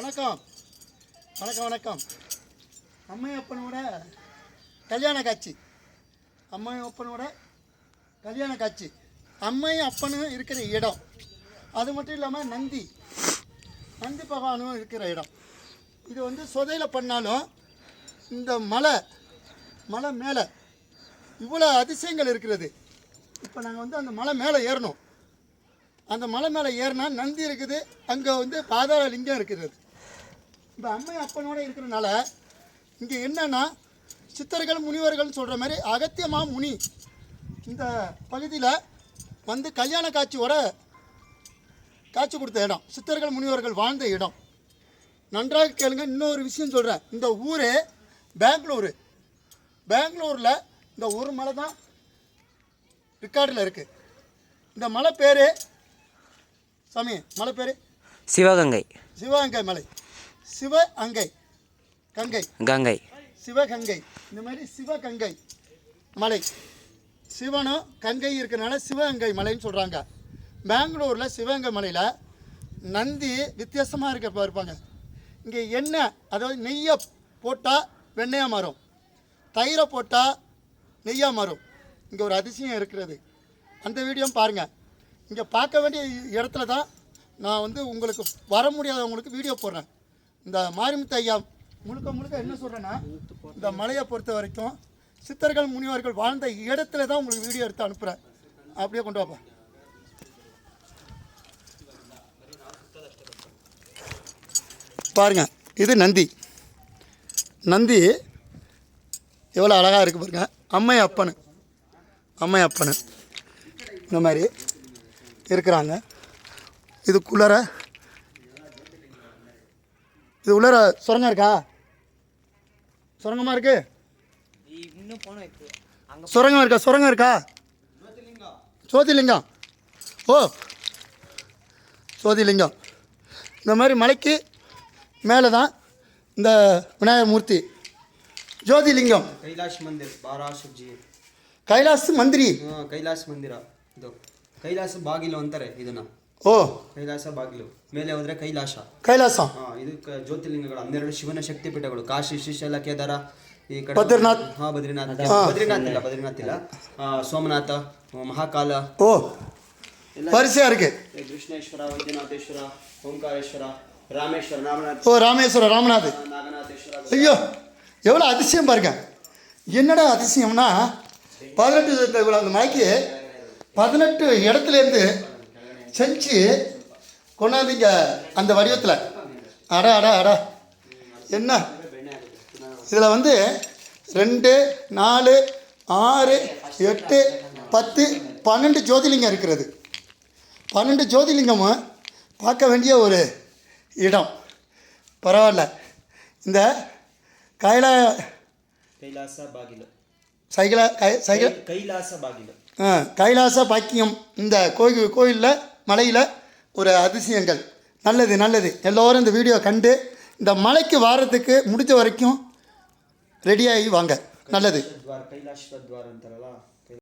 வணக்கம். வணக்கம் வணக்கம். அம்மை அப்பனோட கல்யாண காட்சி. அம்மை அப்பனோட கல்யாண காட்சி. அம்மை அப்பனும் இருக்கிற இடம். அது மட்டும் இல்லாமல் நந்தி. நந்தி பகவானும் இருக்கிற இடம். இது வந்து சொதையில் பண்ணாலும் இந்த மலை மலை மேலே இவ்வளோ அதிசயங்கள் இருக்கிறது. இப்போ நாங்கள் வந்து அந்த மலை மேலே ஏறணும். அந்த மலை மேலே ஏறினா நந்தி இருக்குது அங்கே வந்து பாதாள லிங்கம் இருக்கிறது. இந்த அம்மை அப்பனோட இருக்கிறனால இங்கே என்னன்னா சித்தர்கள் முனிவர்கள்னு சொல்கிற மாதிரி அகத்தியமா முனி இந்த பகுதியில் வந்து கல்யாண காட்சியோட காட்சி கொடுத்த இடம். சித்தர்கள் முனிவர்கள் வாழ்ந்த இடம். நன்றாக கேளுங்க இன்னொரு விஷயம் சொல்கிறேன் இந்த ஊர் பெங்களூரு. பெங்களூரில் இந்த ஒரு மலை தான் ரெக்கார்டில் இருக்குது இந்த மலை பேர் சாமி மலை பேர்? சிவகங்கை. சிவகங்கை மலை. சிவ அங்கை கங்கை. கங்கை. சிவகங்கை. இந்த மாதிரி சிவகங்கை மலை. சிவனும் கங்கை இருக்கிறனால சிவகங்கை மலைன்னு சொல்கிறாங்க பெங்களூரில் சிவகங்கை மலையில் நந்தி வித்தியாசமாக இருக்க இருப்பாங்க இங்கே எண்ணெய் அதாவது நெய்யை போட்டால் வெண்ணெயாக மாறும். தயிரை போட்டால் நெய்யாக மாறும். இங்கே ஒரு அதிசயம் இருக்கிறது. அந்த வீடியோ பாருங்கள் இங்கே பார்க்க வேண்டிய இடத்துல தான் நான் வந்து உங்களுக்கு வர முடியாதவங்களுக்கு வீடியோ போடுறேன். இந்த மாரிமுத்து ஐயா முழுக்க முழுக்க என்ன சொல்கிறேன்னா இந்த மலையை பொறுத்த வரைக்கும் சித்தர்கள் முனிவர்கள் வாழ்ந்த இடத்துல தான் உங்களுக்கு வீடியோ எடுத்து அனுப்புகிறேன் அப்படியே கொண்டு வாப்பா. பாருங்க இது நந்தி. நந்தி எவ்வளோ அழகாக இருக்குது பாருங்க. அம்மை அப்பனு. அம்மை அப்பனு. இந்த மாதிரி இருக்கிறாங்க. இதுக்குள்ளார இது உள்ளர சுரங்கம் இருக்கா சுரங்கமாக இருக்கு இன்னும் போனோம் இப்போ அங்கே சுரங்கம் இருக்கா சுரங்கம் இருக்கா சோதிலிங்கம் ஓ சோதிலிங்கம் இந்த மாதிரி மலைக்கு மேலே தான் இந்த விநாயகர் மூர்த்தி ஜோதிலிங்கம் ಕೈಲಾಶ್ ಮಂದಿರ್ ಬಾರಾ ಶಿವ್ಜಿ கைலாஸ் மந்திரி ಹಾ, ಕೈಲಾಸ ಮಂದಿರ ಇದು ಕೈಲಾಸ ಬಾಗಿಲು ಅಂತಾರೆ ಇದನ್ನ ಓ ಕೈಲಾಸ ಬಾಗಿಲು ಮೇಲೆ ಹೋದ್ರೆ ಕೈಲಾಸ கைலாசம் ಹಾ ಇದು ಕ- ಜ್ಯೋತಿರ್ಲಿಂಗಗಳು ಹನ್ನೆರಡು ಶಿವನ ಶಕ್ತಿ ಪೀಠಗಳು ಕಾಶಿ ಶ್ರೀಶೈಲ ಕೇದಾರ ಈ ಕಡೆ ಬದ್ರಿನಾಥ್. ಹಾ ಬದ್ರಿನಾಥ್ ಬದ್ರಿನಾಥ್ ಇಲ್ಲ ಬದ್ರಿನಾಥ್ ಇಲ್ಲ ಆ, ಸೋಮನಾಥ ಆ, ಮಹಾಕಾಲ ஓ வரிசையாக இருக்கு ಈ ಕೃಷ್ಣೇಶ್ವರ ವೈದ್ಯನಾಥೇಶ್ವರ ಓಂಕಾರೇಶ್ವರ ರಾಮೇಶ್ವರ ನಾಗನಾಥ ஓ ராமேஸ்வரம் ராமநாத் ನಾಗನಾಥೇಶ್ವರ ஐயோ எவ்வளோ அதிசயம் பாருங்க என்னடா அதிசயம்னா பதினெட்டு இவ்வளோ அந்த மலைக்கு பதினெட்டு இடத்துலேருந்து செஞ்சு கொண்டாந்தீங்க அந்த வடிவத்தில். அடா அடா அடா. என்ன? இதில் வந்து ரெண்டு நாலு ஆறு எட்டு பத்து பன்னெண்டு ஜோதிலிங்கம் இருக்கிறது. பன்னெண்டு ஜோதிலிங்கமும் பார்க்க வேண்டிய ஒரு இடம். பரவாயில்ல. இந்த கைலா கைலாச பாகிலம் சைக்கிளா கைலாச பாகிலம் கைலாச பாக்கியம் இந்த கோயில் கோயிலில் மலையில் ஒரு அதிசயங்கள். நல்லது நல்லது. எல்லோரும் இந்த வீடியோ கண்டு இந்த மலைக்கு வாரத்துக்கு முடிஞ்ச வரைக்கும் ரெடியாகி வாங்க. நல்லது. கைலாஷ்வத்வாரம் தரலாம்.